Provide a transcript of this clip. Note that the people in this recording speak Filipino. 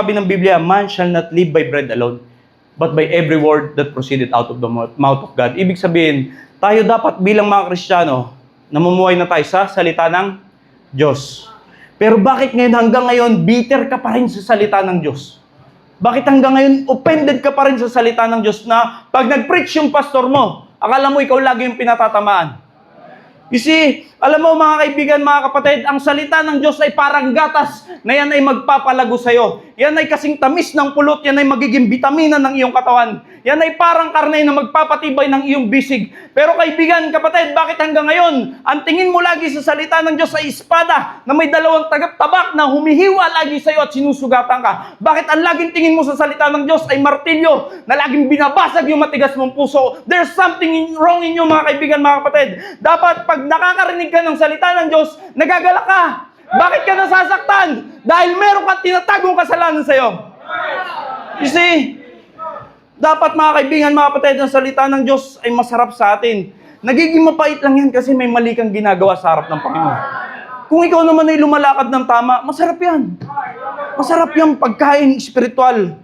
Sabi ng Biblia, man shall not live by bread alone, but by every word that proceeded out of the mouth of God. Ibig sabihin, tayo dapat bilang mga Kristiyano, namumuhay na tayo sa salita ng Diyos. Pero bakit ngayon hanggang ngayon, bitter ka pa rin sa salita ng Diyos? Bakit hanggang ngayon, offended ka pa rin sa salita ng Diyos na pag nag-preach yung pastor mo, akala mo ikaw lagi yung pinatatamaan? You see, alam mo mga kaibigan, mga kapatid, ang salita ng Diyos ay parang gatas na yan ay magpapalago sa'yo. Yan ay kasing tamis ng pulot, yan ay magiging bitamina ng iyong katawan. Yan ay parang karne na magpapatibay ng iyong bisig. Pero kaibigan, kapatid, bakit hanggang ngayon, ang tingin mo lagi sa salita ng Diyos ay espada na may dalawang tagap-tabak na humihiwa lagi sa'yo at sinusugatan ka? Bakit ang laging tingin mo sa salita ng Diyos ay martilyo na laging binabasag yung matigas mong puso? There's something in- wrong in you, mga kaibigan, mga kapatid. Dapat pag nakakarinig ka ng salita ng Diyos, nagagalak ka. Bakit ka nasasaktan? Dahil meron kang tinatagong kasalanan sa'yo. You see, dapat mga kaibigan, mga kapatid, ang salita ng Diyos ay masarap sa atin. Nagiging mapait lang yan kasi may mali kang ginagawa sa harap ng Panginoon. Kung ikaw naman ay lumalakad ng tama, masarap yan. Masarap yung pagkain espiritual.